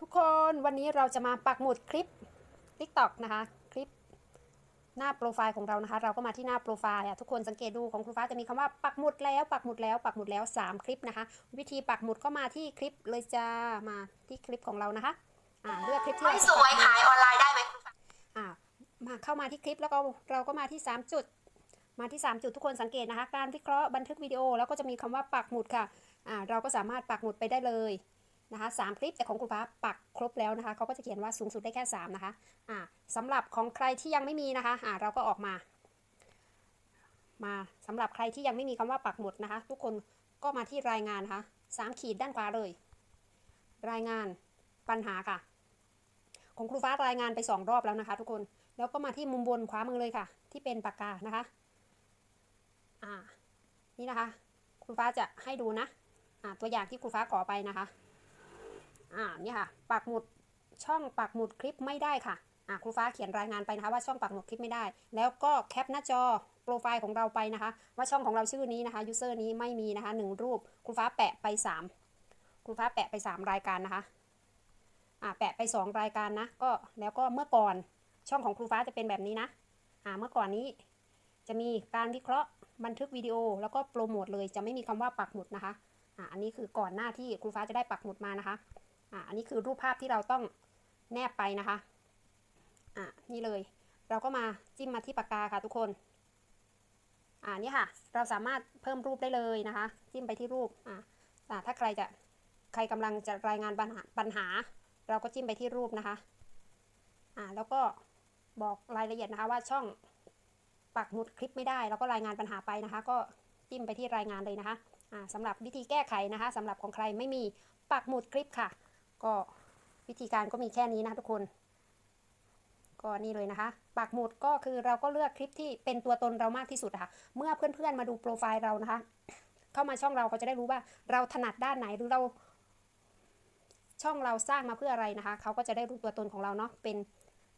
ทุกคนวันนี้เราจะมาปักหมุดคลิป TikTok นะคะคลิปหน้าโปรไฟล์ของเรานะคะ เราก็มาที่หน้าโปรไฟล์อะทุกคนสังเกตดูของครูฟ้าจะมีคำว่าปักหมุดแล้ว ปักหมุดแล้ว ปักหมุดแล้ว 3 คลิปนะคะ วิธีปักหมุดก็มาที่คลิปเลยจ้ามาที่คลิปของเรานะคะอ่าเลือกคลิปที่ไม่เราสจะวยปักหมุดขายออนไลน์ได้ไหมคุณฟ้าอ่ามาเข้ามาที่คลิปแล้วก็เราก็มาที่ 3 จุด มาที่ 3 จุดทุกคนสังเกตนะคะ การวิเคราะห์บันทึกวิดีโอแล้วก็จะมีคำว่าปักหมุดค่ะอ่าเราก็สามารถปักหมุดไปได้เลย นะคะสามคลิปแต่ของครูฟ้าปักครบแล้วนะคะเขาก็จะเขียนว่าสูงสุดได้แค่ 3 นะคะอ่าสำหรับของใครที่ยังไม่มีนะคะอ่าเราก็ออกมา มาสำหรับใครที่ยังไม่มีคำว่าปักหมดนะคะ ทุกคนก็มาที่รายงานนะคะสามขีดด้านขวาเลย รายงานปัญหาค่ะ ของครูฟ้ารายงานไปสองรอบแล้วนะคะ ทุกคนแล้วก็มาที่มุมบนขวามือเลยค่ะ ที่เป็นปากกานะคะอ่านี่นะคะ ครูฟ้าจะให้ดูนะอ่าตัวอย่างที่ครูฟ้าขอไปนะคะ อ่านี่ค่ะปักหมุดช่องปักหมุดคลิปไม่ได้ค่ะอ่าครูฟ้าเขียนรายงานไปนะคะว่าช่องปักหมุดคลิปไม่ได้ แล้วก็แคปหน้าจอโปรไฟล์ของเราไปนะคะ ว่าช่องของเราชื่อนี้นะคะยูเซอร์นี้ไม่มีนะคะหนึ่งรูปครูฟ้าแปะไปสามครูฟ้าแปะไปสามรายการนะคะอ่าแปะไปสองรายการนะก็แล้วก็เมื่อก่อนช่องของครูฟ้าจะเป็นแบบนี้นะอ่าเมื่อก่อนนี้จะมีการวิเคราะห์บันทึกวิดีโอ แล้วก็โปรโมทเลยจะไม่มีคำว่าปักหมุดนะคะอ่าอันนี้คือก่อนหน้าที่ครูฟ้าจะได้ปักหมุดมานะคะ อ่าอันนี้คือรูปภาพที่เราต้องแนบไปนะคะ อ่านี่เลย เราก็มาจิ้มมาที่ปากกาค่ะทุกคน อ่านี่ค่ะ เราสามารถเพิ่มรูปได้เลยนะคะ จิ้มไปที่รูป อ่าอ่าถ้าใครจะใครกำลังจะรายงานปัญหาปัญหา เราก็จิ้มไปที่รูปนะคะ อ่าแล้วก็บอกรายละเอียดนะคะว่าช่องปักหมุดคลิปไม่ได้ แล้วก็รายงานปัญหาไปนะคะ ก็จิ้มไปที่รายงานเลยนะคะ อ่าสำหรับวิธีแก้ไขนะคะสำหรับของใครไม่มีปักหมุดคลิปค่ะ ก็วิธีการก็มีแค่นี้นะทุกคน ก็นี่เลยนะคะปักหมุดก็คือเราก็เลือกคลิปที่เป็นตัวตนเรามากที่สุดะค่ะ เมื่อเพื่อนๆมาดูโปรไฟล์เรานะคะ เข้ามาช่องเราเขาจะได้รู้ว่า เราถนัดด้านไหนหรือเรา ช่องเราสร้างมาเพื่ออะไรนะคะ เขาก็จะได้รู้ตัวตนของเราเนาะ เป็น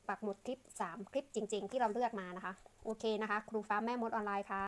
ปักหมุดคลิป 3 คลิปจริง ๆ ที่เราเลือกมานะคะ โอเคนะคะ ครูฟ้าแม่มดออนไลน์ค่ะ